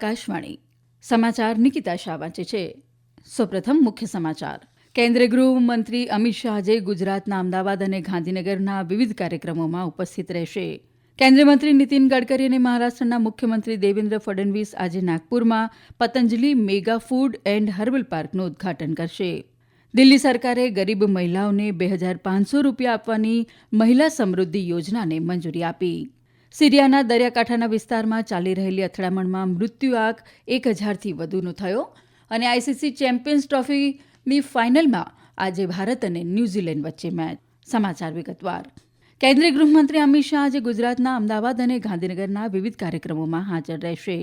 આકાશવાણી. સમાચાર નિકિતા શાહ વાંચે છે. સૌપ્રથમ મુખ્ય સમાચાર. કેન્દ્રીય ગૃહમંત્રી અમિત શાહ આજે ગુજરાતના અમદાવાદ અને ગાંધીનગરના વિવિધ કાર્યક્રમોમાં ઉપસ્થિત રહેશે. કેન્દ્રીય મંત્રી નીતિન ગડકરી અને મહારાષ્ટ્રના મુખ્યમંત્રી દેવેન્દ્ર ફડણવીસ આજે નાગપુરમાં Patanjali mega food and herbal પાર્કનું ઉદઘાટન કરશે. દિલ્હી સરકારે ગરીબ મહિલાઓને બે હજાર પાંચસો રૂપિયા આપવાની મહિલા સમૃદ્ધિ યોજનાને મંજૂરી આપી. સિરિયાના દરિયાકાંઠાના વિસ્તારમાં ચાલી રહેલી અથડામણમાં મૃત્યુ આંક એક હજારથી વધુનો થયો અને આઈસીસી ચેમ્પિયન્સ ટ્રોફીની ફાઇનલમાં આજે ભારત અને ન્યૂઝીલેન્ડ વચ્ચે મેચ. સમાચાર વિગતવાર. કેન્દ્રીય ગૃહમંત્રી અમિત શાહ આજે ગુજરાતના અમદાવાદ અને ગાંધીનગરના વિવિધ કાર્યક્રમોમાં હાજર રહેશે.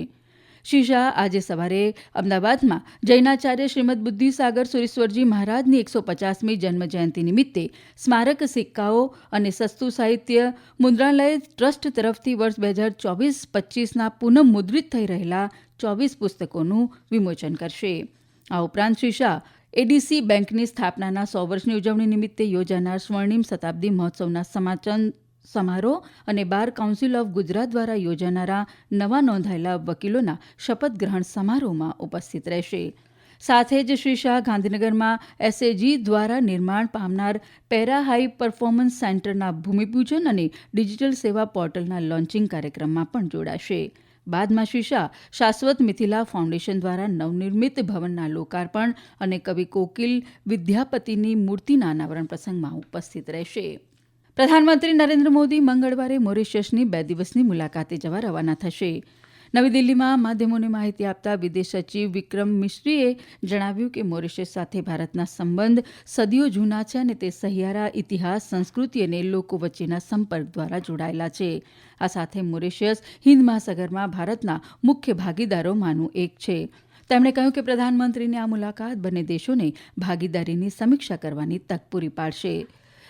શ્રી શાહ આજે સવારે અમદાવાદમાં જૈનાચાર્ય શ્રીમદ બુદ્ધિસાગર સુરેશ્વરજી મહારાજની એકસો પચાસમી જન્મજયંતિ નિમિત્તે સ્મારક સિક્કાઓ અને સસ્તું સાહિત્ય મુદ્રાલય ટ્રસ્ટ તરફથી વર્ષ બે હજાર ચોવીસ પચ્ચીસના પુનઃ મુદ્રિત થઈ રહેલા ચોવીસ પુસ્તકોનું વિમોચન કરશે. આ ઉપરાંત શ્રી શાહ એડીસી બેંકની સ્થાપનાના સો વર્ષની ઉજવણી નિમિત્તે યોજાનાર સ્વર્ણિમ શતાબ્દી મહોત્સવના સમાચન સમારોહ અને બાર કાઉન્સિલ ઓફ ગુજરાત દ્વારા યોજાનારા નવા નોંધાયેલા વકીલોના શપથ ગ્રહણ સમારોહમાં ઉપસ્થિત રહેશે. સાથે જ શ્રી શાહ ગાંધીનગરમાં એસએજી દ્વારા નિર્માણ પામનાર પેરા હાઈ પરફોર્મન્સ સેન્ટરના ભૂમિપૂજન અને ડિજિટલ સેવા પોર્ટલના લોન્ચિંગ કાર્યક્રમમાં પણ જોડાશે. બાદમાં શ્રી શાહ શાશ્વત મિથિલા ફાઉન્ડેશન દ્વારા નવનિર્મિત ભવનના લોકાર્પણ અને કવિ કોકિલ વિદ્યાપતિની મૂર્તિના અનાવરણ પ્રસંગમાં ઉપસ્થિત રહેશે. પ્રધાનમંત્રી નરેન્દ્ર મોદી મંગળવારે મોરિશિયસની બે દિવસની મુલાકાતે જવા રવાના થશે. નવી દિલ્હીમાં માધ્યમોને માહિતી આપતા વિદેશ સચિવ વિક્રમ મિશ્રીએ જણાવ્યું કે મોરિશિયસ સાથે ભારતના સંબંધ સદીઓ જૂના છે અને તે સહિયારા ઇતિહાસ, સંસ્કૃતિ અને લોકો વચ્ચેના સંપર્ક દ્વારા જોડાયેલા છે. આ સાથે મોરિશિયસ હિન્દ મહાસાગરમાં ભારતના મુખ્ય ભાગીદારોમાંનું એક છે. તેમણે કહ્યું કે પ્રધાનમંત્રીની આ મુલાકાત બંને દેશોને ભાગીદારીની સમીક્ષા કરવાની તક પૂરી પાડશે.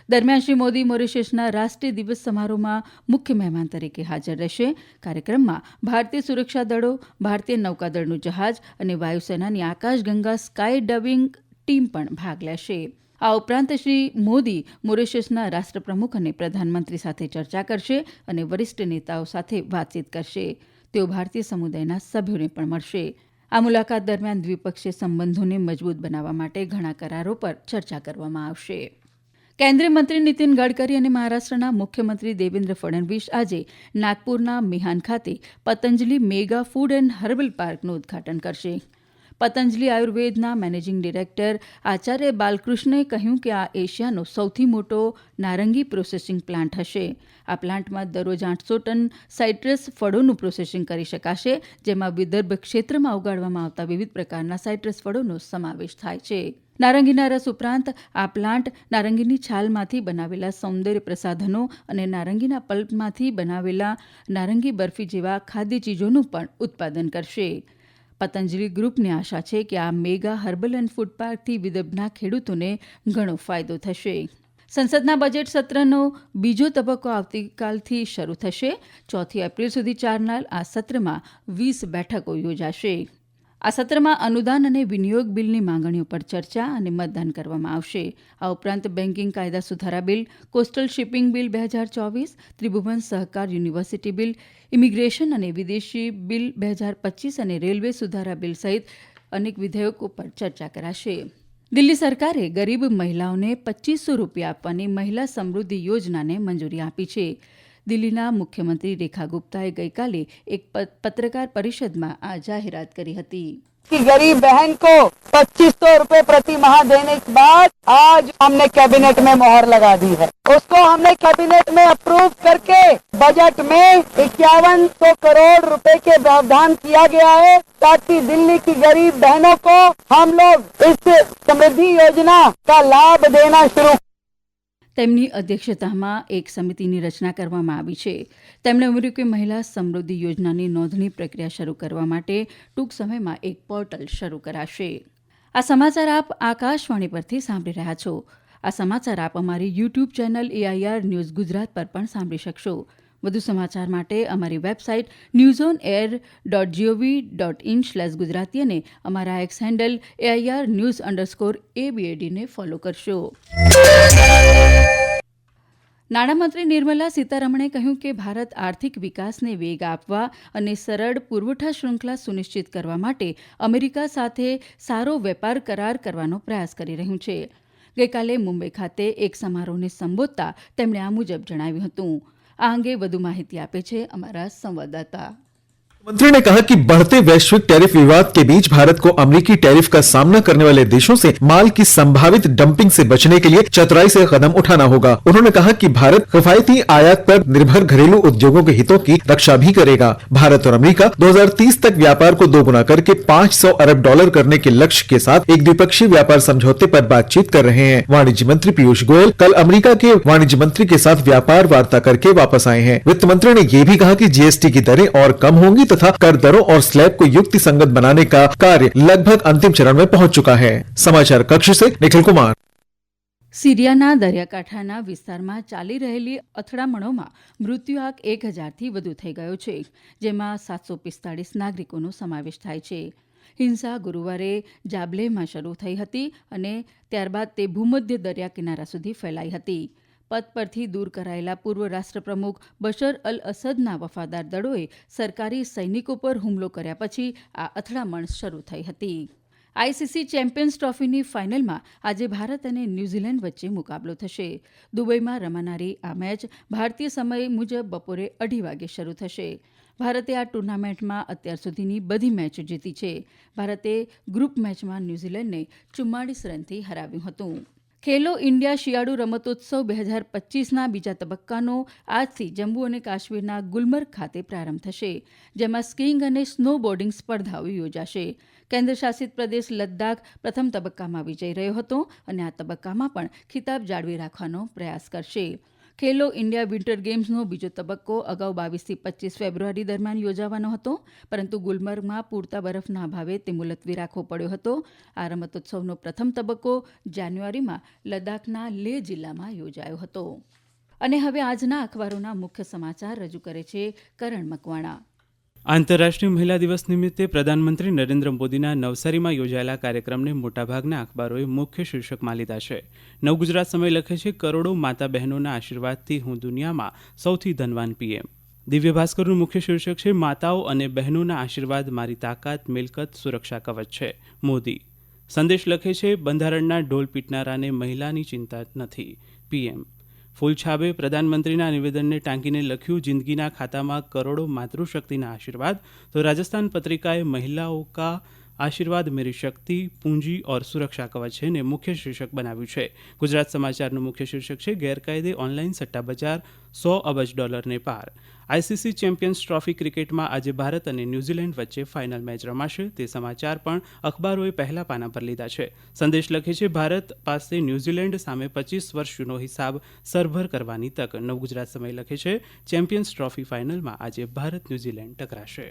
દરમિયાન શ્રી મોદી મોરિશિયસના રાષ્ટ્રીય દિવસ સમારોહમાં મુખ્ય મહેમાન તરીકે હાજર રહેશે. કાર્યક્રમમાં ભારતીય સુરક્ષા દળો, ભારતીય નૌકાદળનું જહાજ અને વાયુસેનાની આકાશગંગા સ્કાય ડવિંગ ટીમ પણ ભાગ લેશે. આ ઉપરાંત શ્રી મોદી મોરિશિયસના રાષ્ટ્રપ્રમુખ અને પ્રધાનમંત્રી સાથે ચર્ચા કરશે અને વરિષ્ઠ નેતાઓ સાથે વાતચીત કરશે. તેઓ ભારતીય સમુદાયના સભ્યોને પણ મળશે. આ મુલાકાત દરમિયાન દ્વિપક્ષીય સંબંધોને મજબૂત બનાવવા માટે ઘણા કરારો પર ચર્ચા કરવામાં આવશે. કેન્દ્રીય મંત્રી નીતિન ગડકરી અને મહારાષ્ટ્રના મુખ્યમંત્રી દેવેન્દ્ર ફડણવીસ આજે નાગપુરના મિહાન ખાતે Patanjali mega food and herbal પાર્કનું ઉદ્ઘાટન કરશે. પતંજલિ આયુર્વેદના મેનેજિંગ ડિરેક્ટર આચાર્ય બાલકૃષ્ણે કહ્યું કે આ એશિયાનો સૌથી મોટો નારંગી પ્રોસેસિંગ પ્લાન્ટ હશે. આ પ્લાન્ટમાં દરરોજ આઠસો ટન સાઇટ્રસ ફળોનું પ્રોસેસિંગ કરી શકાશે, જેમાં વિદર્ભ ક્ષેત્રમાં ઉગાડવામાં આવતા વિવિધ પ્રકારના સાઇટ્રસ ફળોનો સમાવેશ થાય છે. નારંગીના રસ ઉપરાંત આ પ્લાન્ટ નારંગીની છાલમાંથી બનાવેલા સૌંદર્ય પ્રસાધનો અને નારંગીના પલ્પમાંથી બનાવેલા નારંગી બરફી જેવા ખાદ્ય ચીજોનું પણ ઉત્પાદન કરશે. પતંજલિ ગ્રુપને આશા છે કે આ મેગા હર્બલ એન્ડ ફૂડ પાર્કથી વિદર્ભના ખેડૂતોને ઘણો ફાયદો થશે. સંસદના બજેટ સત્રનો બીજો તબક્કો આવતીકાલથી શરૂ થશે. ચોથી એપ્રિલ સુધી ચાલનાર આ સત્રમાં વીસ બેઠકો યોજાશે. આ સત્રમાં અનુદાન અને વિનિયોગ બિલની માંગણીઓ પર ચર્ચા અને મતદાન કરવામાં આવશે. આ ઉપરાંત બેન્કિંગ કાયદા સુધારા બિલ, કોસ્ટલ શિપિંગ બિલ બે હજાર ચોવીસ, ત્રિભુવન સહકાર યુનિવર્સિટી બિલ, ઇમિગ્રેશન અને વિદેશી બિલ બે હજાર પચીસ અને રેલવે સુધારા બિલ સહિત અનેક વિધેયકો પર ચર્ચા કરાશે. દિલ્હી સરકારે ગરીબ મહિલાઓને પચીસો રૂપિયા આપવાની મહિલા સમૃદ્ધિ યોજનાને મંજૂરી આપી છે. દિલ્હીના મુખ્યમંત્રી રેખા ગુપ્તાએ ગઈકાલે એક પત્રકાર પરિષદમાં આ જાહેરાત કરી હતી कि गरीब बहन को पच्चीस सौ रूपए प्रति माह देने के बाद आज हमने कैबिनेट में मोहर लगा दी है उसको हमने कैबिनेट में अप्रूव करके बजट में इक्यावन सौ करोड़ रुपए के प्रावधान किया गया है ताकि दिल्ली की गरीब बहनों को हम लोग इस समृद्धि योजना का लाभ देना शुरू તેમની અધ્યક્ષતામાં એક સમિતિની રચના કરવામાં આવી છે. તેમણે ઉમેર્યું કે મહિલા સમૃદ્ધિ યોજનાની નોંધણી પ્રક્રિયા શરૂ કરવા માટે ટૂંક સમયમાં એક પોર્ટલ શરૂ કરાશે. આ સમાચાર આપ આકાશવાણી પરથી સાંભળી રહ્યા છો. આ સમાચાર આપ અમારી YouTube channel AIR news Gujarat પર પણ સાંભળી શકશો. વધુ સમાચાર માટે અમારી website news on air dot GOV dot in slash Gujarati અને અમારા X handle AIR news underscore એબીએડીને follow કરશો. નાણામંત્રી નિર્મલા સીતારમણે કહ્યું કે ભારત આર્થિક વિકાસને વેગ આપવા અને સરળ પુરવઠા શૃંખલા સુનિશ્ચિત કરવા માટે અમેરિકા સાથે સારો વેપાર કરાર કરવાનો પ્રયાસ કરી રહ્યું છે. ગઈકાલે મુંબઈ ખાતે એક સમારોહને સંબોધતા તેમણે આ મુજબ જણાવ્યું હતું. આ અંગે વધુ માહિતી આપે છે અમારા સંવાદદાતા. मंत्री ने कहा कि बढ़ते वैश्विक टैरिफ विवाद के बीच भारत को अमेरिकी टैरिफ का सामना करने वाले देशों से माल की संभावित डंपिंग से बचने के लिए चतुराई से कदम उठाना होगा। उन्होंने कहा कि भारत किफायती आयात पर निर्भर घरेलू उद्योगों के हितों की रक्षा भी करेगा। भारत और अमेरिका 2030 तक व्यापार को दोगुना करके 500 अरब डॉलर करने के लक्ष्य के साथ एक द्विपक्षीय व्यापार समझौते पर बातचीत कर रहे हैं। वाणिज्य मंत्री पीयूष गोयल कल अमेरिका के वाणिज्य मंत्री के साथ व्यापार वार्ता करके वापस आए हैं। वित्त मंत्री ने यह भी कहा कि जीएसटी की दरें और कम होंगी तथा कर दरों और स्लैब को युक्ति संगत बनाने का कार्य लगभग अंतिम चरण में पहुंच चुका है समाचार कक्ष से निखिल कुमार સિરિયાના દરિયાકાંઠાના વિસ્તારમાં ચાલી રહેલી અથડામણોમાં મૃત્યુઆંક એક હજારથી વધુ થઈ ગયો છે જેમાં સાતસો પિસ્તાળીસ નાગરિકોનો સમાવેશ થાય છે હિંસા ગુરુવારે જાબલેમાં શરૂ થઈ હતી અને ત્યારબાદ તે ભૂમધ્ય દરિયા કિનારા સુધી ફેલાઈ હતી પદ પરથી દૂર કરાયેલા પૂર્વ રાષ્ટ્રપ્રમુખ બશર અલ અસદના વફાદાર દળોએ સરકારી સૈનિકો પર હુમલો કર્યા પછી આ અથડામણ શરૂ થઈ હતી. આઈસીસી ચેમ્પિયન્સ ટ્રોફીની ફાઇનલમાં આજે ભારત અને ન્યૂઝીલેન્ડ વચ્ચે મુકાબલો થશે. દુબઈમાં રમાનારી આ મેચ ભારતીય સમય મુજબ બપોરે અઢી વાગે શરૂ થશે. ભારતે આ ટુર્નામેન્ટમાં અત્યાર સુધીની બધી મેચ જીતી છે. ભારતે ગ્રુપ મેચમાં ન્યૂઝીલેન્ડને ચુમ્માળીસ રનથી હરાવ્યું હતું. ખેલો ઇન્ડિયા શિયાળુ રમતોત્સવ બે હજાર પચીસના બીજા તબક્કાનો આજથી જમ્મુ અને કાશ્મીરના ગુલમર્ગ ખાતે પ્રારંભ થશે, જેમાં સ્કીઇંગ અને સ્નો બોર્ડિંગ સ્પર્ધાઓ યોજાશે. કેન્દ્રશાસિત પ્રદેશ લદ્દાખ પ્રથમ તબક્કામાં વિજય રહ્યો હતો અને આ તબક્કામાં પણ ખિતાબ જાળવી રાખવાનો પ્રયાસ કરશે. ખેલો ઇન્ડિયા વિન્ટર ગેમ્સનો બીજો તબક્કો અગાઉ બાવીસથી પચીસ ફેબ્રુઆરી દરમિયાન યોજાવાનો હતો. પરંતુ ગુલમર્ગમાં પૂરતા બરફના અભાવે તે મુલતવી રાખવો પડ્યો હતો. આ રમતોત્સવનો પ્રથમ તબક્કો જાન્યુઆરીમાં લદ્દાખના લેહ જિલ્લામાં યોજાયો હતો. અને હવે આજના અખબારોના મુખ્ય સમાચાર રજૂ કરે છે કરણ મકવાણા. આંતરરાષ્ટ્રીય મહિલા દિવસ નિમિત્તે પ્રધાનમંત્રી નરેન્દ્ર મોદીના નવસારીમાં યોજાયેલા કાર્યક્રમને મોટાભાગના અખબારોએ મુખ્ય શીર્ષકમાં લીધા છે. નવગુજરાત સમય લખે છે, કરોડો માતા બહેનોના આશીર્વાદથી હું દુનિયામાં સૌથી ધનવાન પીએમ. દિવ્ય ભાસ્કરનું મુખ્ય શીર્ષક છે, માતાઓ અને બહેનોના આશીર્વાદ, મારી તાકાત, મિલકત, સુરક્ષા કવચ છે. મોદી. સંદેશ લખે છે, બંધારણના ઢોલ પીટનારાને મહિલાની ચિંતા નથી. પીએમ. ફૂલછાબે પ્રધાનમંત્રીના નિવેદનને ટાંકીને લખ્યું, જિંદગીના ખાતામાં કરોડો માતૃશક્તિના આશીર્વાદ. તો રાજસ્થાન પત્રિકાએ મહિલાઓ કા આશીર્વાદ મેરી શક્તિ, પૂંજી ઓર સુરક્ષા કવચ છે ને મુખ્ય શીર્ષક બનાવ્યું છે. ગુજરાત સમાચારનું મુખ્ય શીર્ષક છે, ગેરકાયદે ઓનલાઈન સટ્ટા બજાર સો અબજ ડોલરને પાર. આઈસીસી ચેમ્પિયન્સ ટ્રોફી ક્રિકેટમાં આજે ભારત અને ન્યૂઝીલેન્ડ વચ્ચે ફાઇનલ મેચ રમાશે. તે સમાચાર પણ અખબારોએ પહેલા પાના પર લીધા છે. સંદેશ લખે છે, ભારત પાસે ન્યૂઝીલેન્ડ સામે પચીસ વર્ષ જૂનો હિસાબ સરભર કરવાની તક. નવગુજરાત સમય લખે છે, ચેમ્પિયન્સ ટ્રોફી ફાઇનલમાં આજે ભારત ન્યૂઝીલેન્ડ ટકરાશે.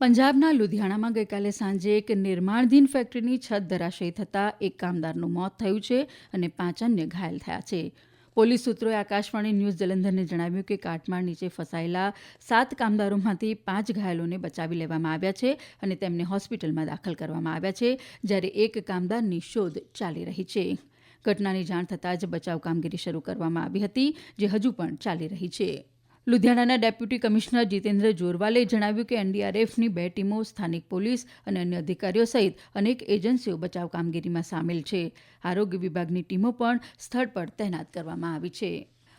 પંજાબના લુધિયાણામાં ગઈકાલે સાંજે એક નિર્માણધીન ફેક્ટરીની છત ધરાશયી થતાં એક કામદારનું મોત થયું છે અને પાંચ અન્ય ઘાયલ થયા છે. પોલીસ સૂત્રોએ આકાશવાણી ન્યૂઝ જલંધરને જણાવ્યું કે કાટમાળ નીચે ફસાયેલા સાત કામદારોમાંથી પાંચ ઘાયલોને બચાવી લેવામાં આવ્યા છે અને તેમને હોસ્પિટલમાં દાખલ કરવામાં આવ્યા છે, જ્યારે એક કામદારની શોધ ચાલી રહી છે. ઘટનાની જાણ થતાં જ બચાવ કામગીરી શરૂ કરવામાં આવી હતી, જે હજુ પણ ચાલી રહી છે. લુધિયાણાના ડેપ્યુટી કમિશનર જીતેન્દ્ર જોરવાલે જણાવ્યું કે એનડીઆરએફની બે ટીમો સ્થાનિક પોલીસ અને અન્ય અધિકારીઓ સહિત અનેક એજન્સીઓ બચાવ કામગીરીમાં સામેલ છે. આરોગ્ય વિભાગની ટીમો પણ સ્થળ પર તૈનાત કરવામાં આવી છે.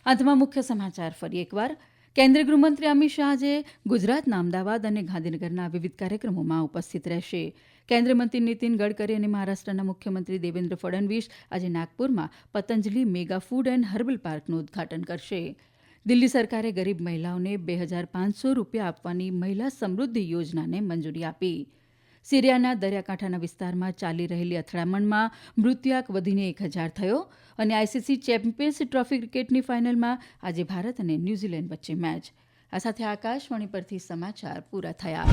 અંતમાં મુખ્ય સમાચાર ફરી એકવાર. કેન્દ્રીય ગૃહમંત્રી અમિત શાહ આજે ગુજરાતના અમદાવાદ અને ગાંધીનગરના વિવિધ કાર્યક્રમોમાં ઉપસ્થિત રહેશે. કેન્દ્રીય મંત્રી નીતિન ગડકરી અને મહારાષ્ટ્રના મુખ્યમંત્રી દેવેન્દ્ર ફડણવીસ આજે નાગપુરમાં Patanjali mega food and herbal પાર્કનું ઉદઘાટન કરશે. દિલ્હી સરકારે ગરીબ મહિલાઓને બે હજાર પાંચસો રૂપિયા આપવાની મહિલા સમૃદ્ધિ યોજનાને મંજૂરી આપી. સિરિયાના દરિયાકાંઠાના વિસ્તારમાં ચાલી રહેલી અથડામણમાં મૃત્યુઆંક વધીને એક હજાર થયો અને આઈસીસી ચેમ્પિયન્સ ટ્રોફી ક્રિકેટની ફાઇનલમાં આજે ભારત અને ન્યૂઝીલેન્ડ વચ્ચે મેચ. આ સાથે આકાશવાણી પરથી સમાચાર પૂરા થયા.